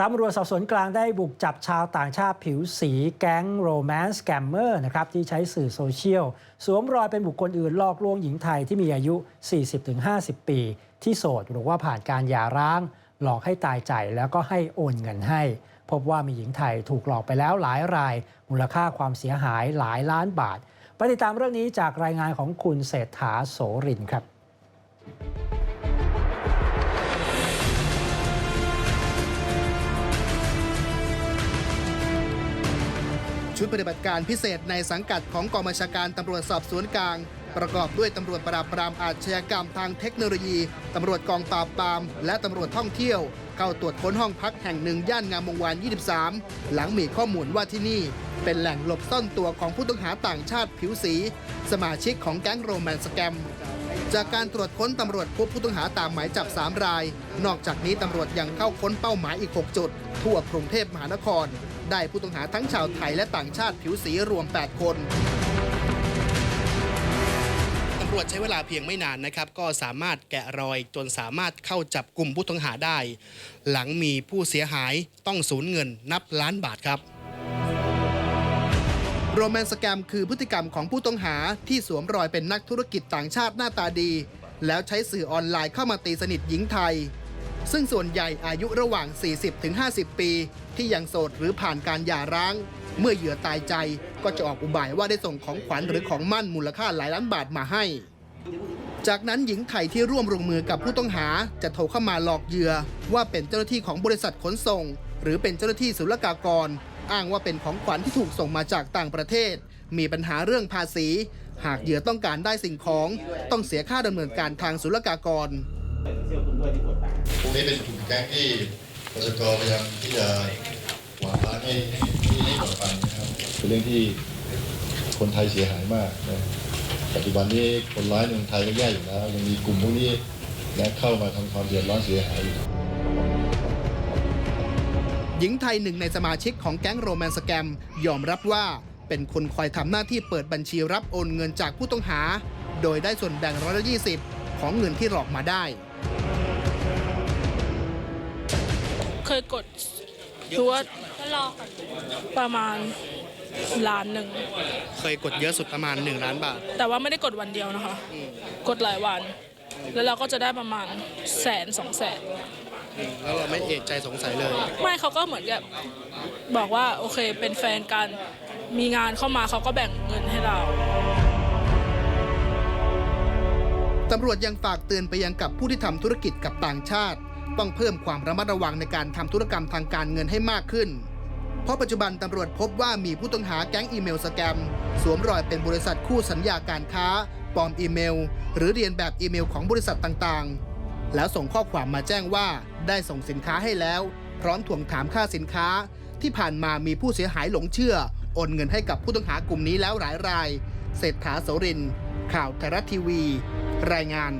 ตำรวจสอบสวนกลางได้บุกจับชาวต่างชาติผิวสีแก๊งโรแมนต์แกมเมอร์นะครับที่ใช้สื่อโซเชียล สวมรอยเป็นบุคคลอื่นหลอกลวงหญิงไทยที่มีอายุ 40-50 ปี ที่โสดหรือว่าผ่านการหย่าร้าง หลอกให้ตายใจแล้วก็ให้โอนเงินให้ พบว่ามีหญิงไทยถูกหลอกไปแล้วหลายราย มูลค่าความเสียหายหลายล้านบาทไปติดตามเรื่องนี้จากรายงานของคุณเศรษฐาโสรินครับ ชุดปฏิบัติการพิเศษในสังกัดของกองบัญชาการตำรวจสอบสวนกลาง ประกอบด้วยตำรวจปราบปรามอาชญากรรมทางเทคโนโลยีตำรวจกองปราบปราม และตำรวจท่องเที่ยว เข้าตรวจค้นห้องพักแห่งหนึ่งย่านงามวงวาน 23 หลังมีข้อมูลว่าที่นี่ เป็นแหล่งหลบซ่อนตัวของผู้ต้องหาต่างชาติผิวสี สมาชิกของแก๊งโรแมนสแกมจากการตรวจค้นตำรวจพบผู้ต้องหาตามหมายจับ 3 ราย นอกจากนี้ตำรวจยังเข้าค้นเป้าหมายอีก 6 จุด ทั่วกรุงเทพมหานคร ได้ผู้ต้องหาทั้งชาวไทยและต่างชาติผิวสีรวม 8 คนตำรวจใช้เวลาเพียงไม่นานนะครับ ก็สามารถแกะรอยจนสามารถเข้าจับกลุ่มผู้ต้องหาได้ หลังมีผู้เสียหายต้องสูญเงินนับล้านบาทครับโรแมนสแกมคือพฤติกรรมของผู้ต้องหาที่สวมรอยเป็นนักธุรกิจต่างชาติหน้าตาดี แล้วใช้สื่อออนไลน์เข้ามาตีสนิทหญิงไทย ซึ่งส่วนใหญ่อายุระหว่าง 40-50 ปี ที่ยังโสดหรือผ่านการหย่าร้าง เมื่อเหยื่อตายใจก็จะออกอุบายว่าได้ส่งของขวัญหรือของมั่นมูลค่าหลายล้านบาทมาให้ จากนั้นหญิงไทยที่ร่วมลงมือกับผู้ต้องหาจะโทรเข้ามาหลอกเหยื่อว่าเป็นเจ้าหน้าที่ของบริษัทขนส่ง หรือเป็นเจ้าหน้าที่ศุลกากร อ้างว่าเป็นของขวัญที่ถูกส่งมาจากต่างประเทศ มีปัญหาเรื่องภาษี หากเหยื่อต้องการได้สิ่งของ ต้องเสียค่าดำเนินการทางศุลกากร พวกนี้เป็นกลุ่มแก๊งที่ปชกพยายามที่จะหวานล้างให้ให้ให้หมดไปนะครับเป็นเรื่องที่คนไทยเสียหายมากนะปัจจุบันนี้คนร้ายในเมืองไทยก็แย่อยู่แล้ว ยังมีกลุ่มพวกนี้นะเข้ามาทำความเดือดร้อนเสียหายอยู่หญิงไทยหนึ่งในสมาชิกของแก๊งโรแมนสแกมยอมรับว่าเป็นคนคอยทำหน้าที่เปิดบัญชีรับโอนเงินจากผู้ต้องหา โดยได้ส่วนแบ่งร้อยละยี่สิบ ของเงินที่หลอกมาได้ เคยกดคือว่าประมาณล้านหนึ่ง เคยกดเยอะสุดประมาณ 1 ล้านบาท แต่ว่าไม่ได้กดวันเดียวนะคะ กดหลายวัน แล้วเราก็จะได้ประมาณแสนสองแสนแล้วเราไม่เอกใจสงสัยเลย ไม่เขาก็เหมือนกับบอกว่าโอเคเป็นแฟนกัน มีงานเข้ามาเขาก็แบ่งเงินให้เรา ตำรวจยังฝากเตือนไปยังกับผู้ที่ทำธุรกิจกับต่างชาติ ต้องเพิ่มความระมัดระวังในการทำธุรกรรมทางการเงินให้มากขึ้น เพราะปัจจุบันตำรวจพบว่ามีผู้ต้องหาแก๊งอีเมลสแกม สวมรอยเป็นบริษัทคู่สัญญาการค้าปลอมอีเมล หรือเรียนแบบอีเมลของบริษัทต่างๆ แล้วส่งข้อความมาแจ้งว่าได้ส่งสินค้าให้แล้ว พร้อมทวงถามค่าสินค้า ที่ผ่านมามีผู้เสียหายหลงเชื่อโอนเงินให้กับผู้ต้องหากลุ่มนี้แล้วหลายรายเศรษฐาโสริน ข่าวไทยรัฐทีวี รายงาน